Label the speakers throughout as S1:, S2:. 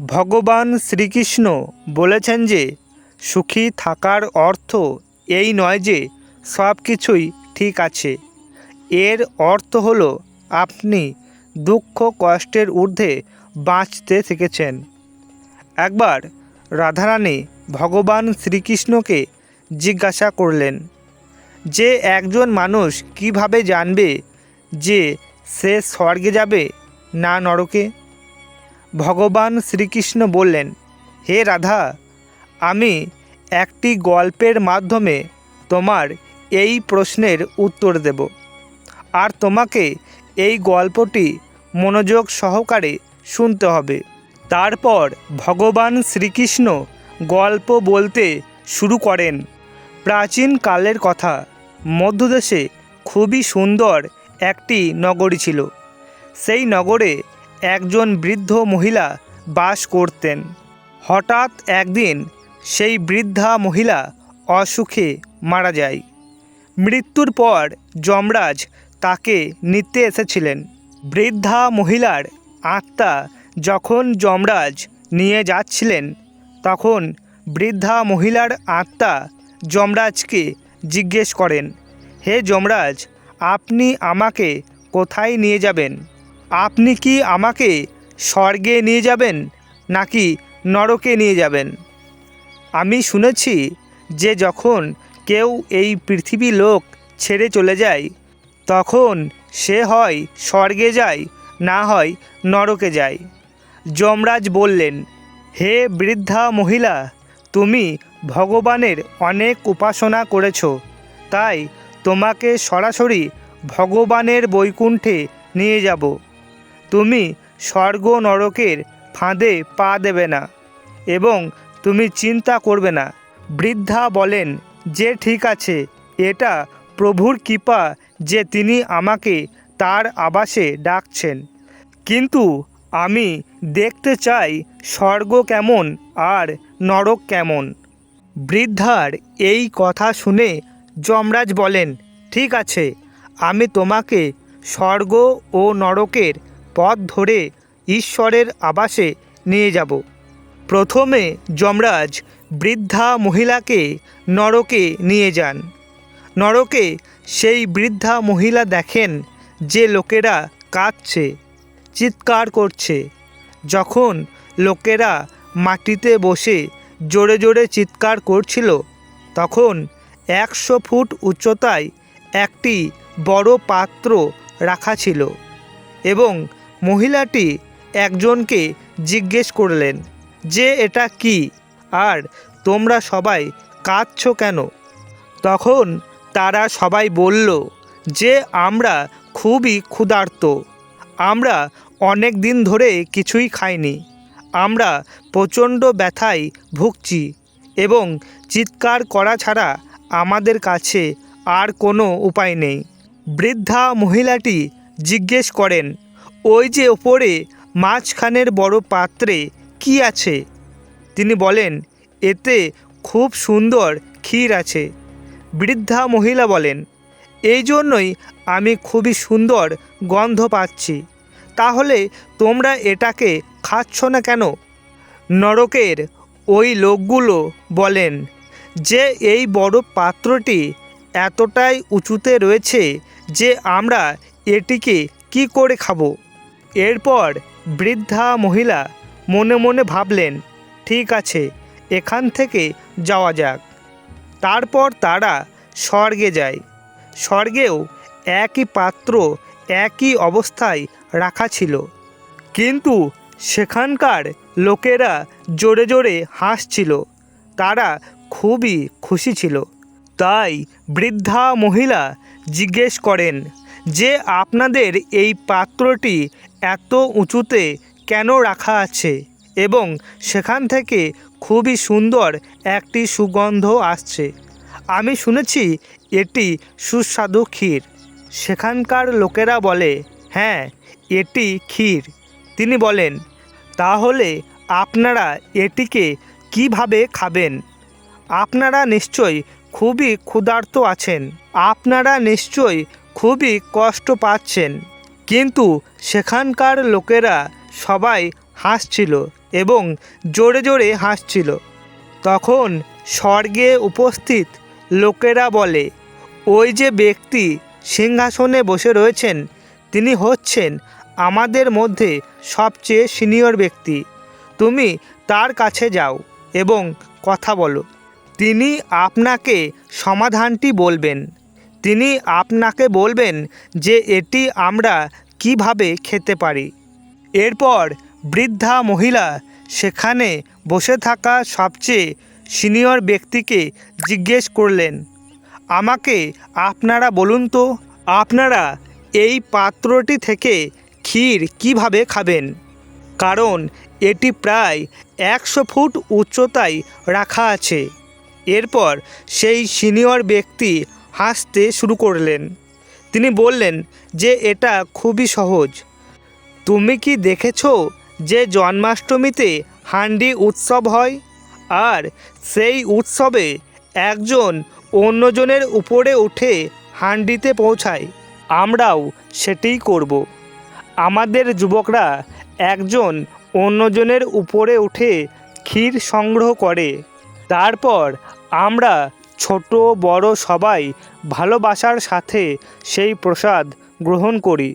S1: ভগবান শ্রীকৃষ্ণ বলেছেন যে, সুখী থাকার অর্থ এই নয় যে, সব কিছুই ঠিক আছে। এর অর্থ হলো, আপনি দুঃখ কষ্টের ঊর্ধ্বে বাঁচতে শিখেছেন একবার রাধারানী ভগবান শ্রীকৃষ্ণকে জিজ্ঞাসা করলেন, যে একজন মানুষ কীভাবে জানবে যে সে স্বর্গে যাবে না নরকে? ভগবান শ্রীকৃষ্ণ বললেন, হে রাধা, আমি একটি গল্পের মাধ্যমে তোমার এই প্রশ্নের উত্তর দেব। আর তোমাকে এই গল্পটি মনোযোগ সহকারে শুনতে হবে। তারপর ভগবান শ্রীকৃষ্ণ গল্প বলতে শুরু করেন। প্রাচীন কালের কথা, মধ্যদেশে খুবই সুন্দর একটি নগরী ছিল। সেই নগরে একজন বৃদ্ধ মহিলা বাস করতেন। হঠাৎ একদিন সেই বৃদ্ধা মহিলা অসুখে মারা যায়। মৃত্যুর পর যমরাজ তাকে নিতে এসেছিলেন। বৃদ্ধা মহিলার আত্মা যখন যমরাজ নিয়ে যাচ্ছিলেন, তখন বৃদ্ধা মহিলার আত্মা যমরাজকে জিজ্ঞেস করেন, হে যমরাজ, আপনি আমাকে কোথায় নিয়ে যাবেন? আপনি কি আমাকে স্বর্গে নিয়ে যাবেন নাকি নরকে নিয়ে যাবেন? আমি শুনেছি যে যখন কেউ এই পৃথিবী লোক ছেড়ে চলে যায়, তখন সে হয় স্বর্গে যায়, না হয় নরকে যায়। যমরাজ বললেন, হে বৃদ্ধা মহিলা, তুমি ভগবানের অনেক উপাসনা করেছ, তাই তোমাকে সরাসরি ভগবানের বৈকুণ্ঠে নিয়ে যাব। তুমি স্বর্গ নরকের ফাঁদে পা দেবে না এবং তুমি চিন্তা করবে না। বৃদ্ধা বলেন, যে ঠিক আছে, এটা প্রভুর কৃপা যে তিনি আমাকে তার আবাসে ডাকছেন। কিন্তু আমি দেখতে চাই স্বর্গ কেমন আর নরক কেমন। বৃদ্ধার এই কথা শুনে যমরাজ বলেন, ঠিক আছে, আমি তোমাকে স্বর্গ ও নরকের পথ ধরে ঈশ্বরের আবাসে নিয়ে যাব। প্রথমে যমরাজ বৃদ্ধা মহিলাকে নরকে নিয়ে যান। নরকে সেই বৃদ্ধা মহিলা দেখেন যে লোকেরা কাঁদছে, চিৎকার করছে। যখন লোকেরা মাটিতে বসে জোরে জোরে চিৎকার করছিল, তখন একশো ফুট উচ্চতায় একটি বড় পাত্র রাখা ছিল এবং মহিলাটি একজনকে জিজ্ঞেস করলেন, যে এটা কি? আর তোমরা সবাই কাঁদছো কেন? তখন তারা সবাই বলল, যে আমরা খুবই ক্ষুধার্ত। আমরা অনেক দিন ধরে কিছুই খাইনি। আমরা প্রচণ্ড ব্যথায় ভুগছি এবং চিৎকার করা ছাড়া আমাদের কাছে আর কোনো উপায় নেই। বৃদ্ধা মহিলাটি জিজ্ঞেস করেন ওই যে ওপরে মাঝখানের বড় পাত্রে কি আছে? তিনি বলেন, এতে খুব সুন্দর ক্ষীর আছে। বৃদ্ধা মহিলা বলেন, এই জন্যই আমি খুবই সুন্দর গন্ধ পাচ্ছি। তাহলে তোমরা এটাকে খাচ্ছ না কেন? নরকের ওই লোকগুলো বলেন, যে এই বড় পাত্রটি এতটাই উঁচুতে রয়েছে যে আমরা এটিকে কি করে খাব? এরপর বৃদ্ধা মহিলা মনে মনে ভাবলেন, ঠিক আছে, এখান থেকে যাওয়া যাক। তারপর তারা স্বর্গে যায়। স্বর্গেও একই পাত্র একই অবস্থায় রাখা ছিল। কিন্তু সেখানকার লোকেরা জোরে জোরে হাসছিল। তারা খুবই খুশি ছিল। তাই বৃদ্ধা মহিলা জিজ্ঞেস করেন যে আপনাদের এই পাত্রটি এত উঁচুতে কেন রাখা আছে? এবং সেখান থেকে খুবই সুন্দর একটি সুগন্ধ আসছে। আমি শুনেছি এটি সুস্বাদু ক্ষীর। সেখানকার লোকেরা বলে হ্যাঁ এটি ক্ষীর। তিনি বলেন, তাহলে আপনারা এটিকে কীভাবে খাবেন? আপনারা নিশ্চয়ই খুবই ক্ষুধার্ত আছেন। আপনারা নিশ্চয়ই খুবই কষ্ট পাচ্ছেন। কিন্তু সেখানকার লোকেরা সবাই হাসছিল এবং জোরে জোরে হাসছিল। তখন স্বর্গে উপস্থিত লোকেরা বলে, ওই যে ব্যক্তি সিংহাসনে বসে রয়েছেন, তিনি হচ্ছেন আমাদের মধ্যে সবচেয়ে সিনিয়র ব্যক্তি। তুমি তার কাছে যাও এবং কথা বলো। তিনি আপনাকে সমাধানটি বলবেন। তিনি আপনাকে বলবেন যে এটি আমরা কীভাবে খেতে পারি। এরপর বৃদ্ধা মহিলা সেখানে বসে থাকা সবচেয়ে সিনিয়র ব্যক্তিকে জিজ্ঞেস করলেন, আমাকে আপনারা বলুন তো, আপনারা এই পাত্রটি থেকে ক্ষীর কীভাবে খাবেন? কারণ এটি প্রায় একশো ফুট উচ্চতায় রাখা আছে। এরপর সেই সিনিয়র ব্যক্তি হাসতে শুরু করলেন। তিনি বললেন, যে এটা খুবই সহজ। তুমি কি দেখেছ যে জন্মাষ্টমীতে হান্ডি উৎসব হয়? আর সেই উৎসবে একজন অন্যজনের উপরে উঠে হান্ডিতে পৌঁছায়। আমরাও সেটিই করব। আমাদের যুবকরা একজন অন্যজনের উপরে উঠে ক্ষীর সংগ্রহ করে। তারপর আমরা ছোট, বড় সবাই ভালোবাসার সাথে সেই প্রসাদ গ্রহণ করি।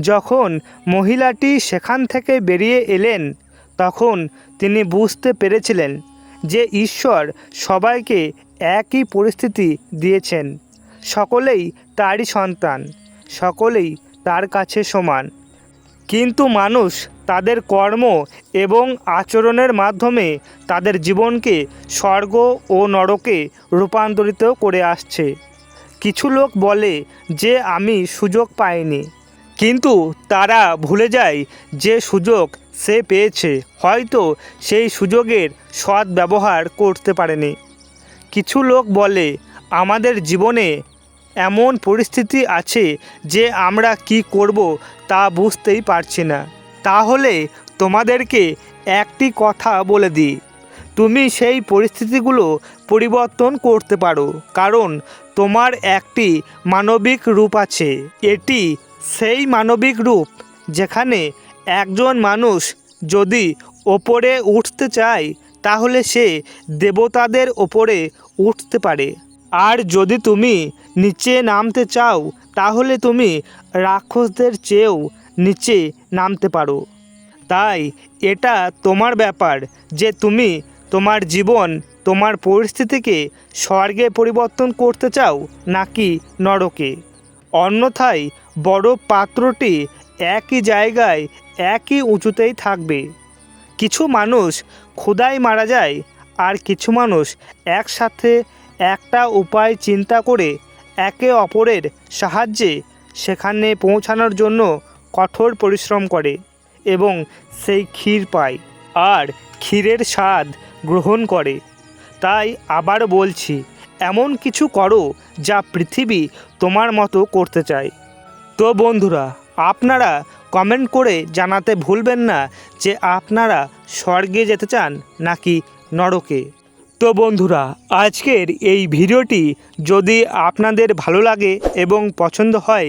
S1: যখন মহিলাটি সেখান থেকে বেরিয়ে এলেন, তখন তিনি বুঝতে পেরেছিলেন যে ঈশ্বর সবাইকে একই পরিস্থিতি দিয়েছেন। সকলেই তারই সন্তান, সকলেই তার কাছে সমান। কিন্তু মানুষ তাদের কর্ম এবং আচরণের মাধ্যমে তাদের জীবনকে স্বর্গ ও নরকে রূপান্তরিত করে আসছে। কিছু লোক বলে যে আমি সুযোগ পাইনি, কিন্তু তারা ভুলে যায় যে সুযোগ সে পেয়েছে। হয়তো সেই সুযোগের সৎ ব্যবহার করতে পারেনি। কিছু লোক বলে, আমাদের জীবনে এমন পরিস্থিতি আছে যে আমরা কি করব তা বুঝতেই পারছি না। তাহলে তোমাদেরকে একটি কথা বলে দিই। তুমি সেই পরিস্থিতিগুলো পরিবর্তন করতে পারো, কারণ তোমার একটি মানবিক রূপ আছে। এটি সেই মানবিক রূপ যেখানে একজন মানুষ যদি ওপরে উঠতে চায়, তাহলে সে দেবতাদের ওপরে উঠতে পারে। আর যদি তুমি নিচে নামতে চাও, তাহলে তুমি রাক্ষসদের চেয়েও নিচে নামতে পারো। তাই এটা তোমার ব্যাপার যে তুমি তোমার জীবন তোমার পরিস্থিতিকে স্বর্গে পরিবর্তন করতে চাও নাকি নরকে। অন্যথায় বড় পাত্রটি একই জায়গায় একই উঁচুতেই থাকবে। কিছু মানুষ ক্ষুদায় মারা যায় আর কিছু মানুষ একসাথে একটা উপায় চিন্তা করে একে অপরের সাহায্যে সেখানে পৌঁছানোর জন্য কঠোর পরিশ্রম করে এবং সেই ক্ষীর পায় আর ক্ষীরের স্বাদ গ্রহণ করে। তাই আবার বলছি, এমন কিছু করো যা পৃথিবী তোমার মতো করতে চায়। তো বন্ধুরা, আপনারা কমেন্ট করে জানাতে ভুলবেন না যে আপনারা স্বর্গে যেতে চান নাকি নরকে। তো বন্ধুরা, আজকের এই ভিডিওটি যদি আপনাদের ভালো লাগে এবং পছন্দ হয়